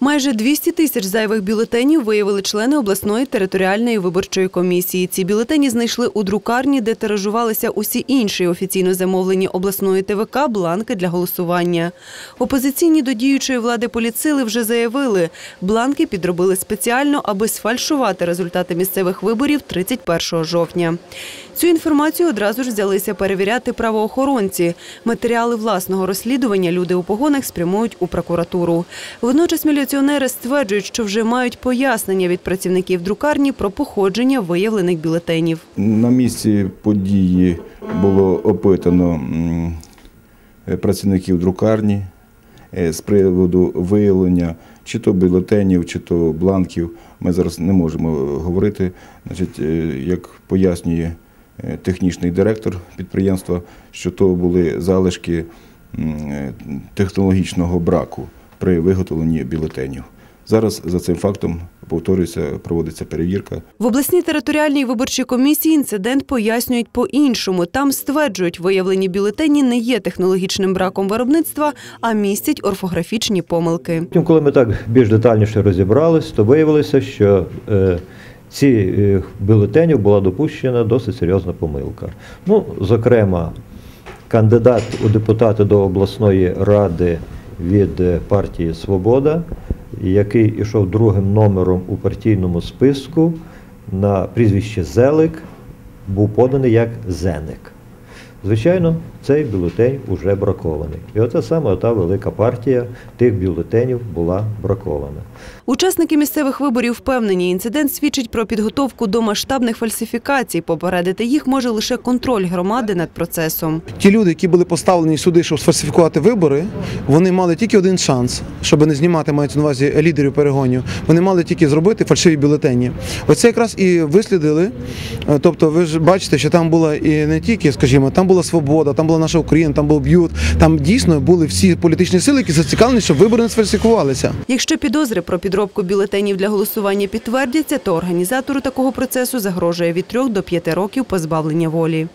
Майже 200 тисяч зайвих бюлетенів виявили члени обласної територіальної виборчої комісії. Ці бюлетені знайшли у друкарні, де тиражувалися усі інші офіційно замовлені обласної ТВК бланки для голосування. Опозиційні до діючої влади поліцили вже заявили, бланки підробили спеціально, аби сфальшувати результати місцевих виборів 31 жовтня. Цю інформацію одразу ж взялися перевіряти правоохоронці. Матеріали власного розслідування люди у погонах спрямують у прокуратуру. Водночас міліціонери стверджують, що вже мають пояснення від працівників друкарні про походження виявлених бюлетенів. На місці події було опитано е, працівників друкарні е, з приводу виявлення чи то бюлетенів, чи то бланків. Ми зараз не можемо говорити. Значить, е, як пояснює технічний директор підприємства, що то були залишки технологічного браку при виготовленні бюлетенів. Зараз за цим фактом повторюється, проводиться перевірка. В обласній територіальній виборчій комісії інцидент пояснюють по-іншому. Там стверджують, виявлені бюлетені не є технологічним браком виробництва, а містять орфографічні помилки. Потім, коли ми так більш детальніше розібрались, то виявилося, що е, ці е, бюлетенів була допущена досить серйозна помилка. Ну, зокрема, кандидат у депутати до обласної ради від е, партії Свобода, який ішов другим номером у партійному списку на прізвище Зелик, був поданий як Зеник. Звичайно, цей бюлетень уже бракований. І оце саме та велика партія тих бюлетенів була бракована. Учасники місцевих виборів впевнені, інцидент свідчить про підготовку до масштабних фальсифікацій. Попередити їх може лише контроль громади над процесом. Ті люди, які були поставлені сюди, щоб сфальсифікувати вибори, вони мали тільки один шанс, щоб не знімати мається на увазі лідерів перегонів. Вони мали тільки зробити фальшиві бюлетені. Оце якраз і вислідили. Е, Тобто, ви ж бачите, що там була і не тільки, скажімо, там була свобода, там була наша Україна, там був б'ют. Там дійсно були всі політичні сили, які зацікавлені, щоб вибори не сфальсифікувалися. Якщо підозри про підробку бюлетенів для голосування підтвердяться, то організатору такого процесу загрожує від трьох до п'яти років позбавлення волі.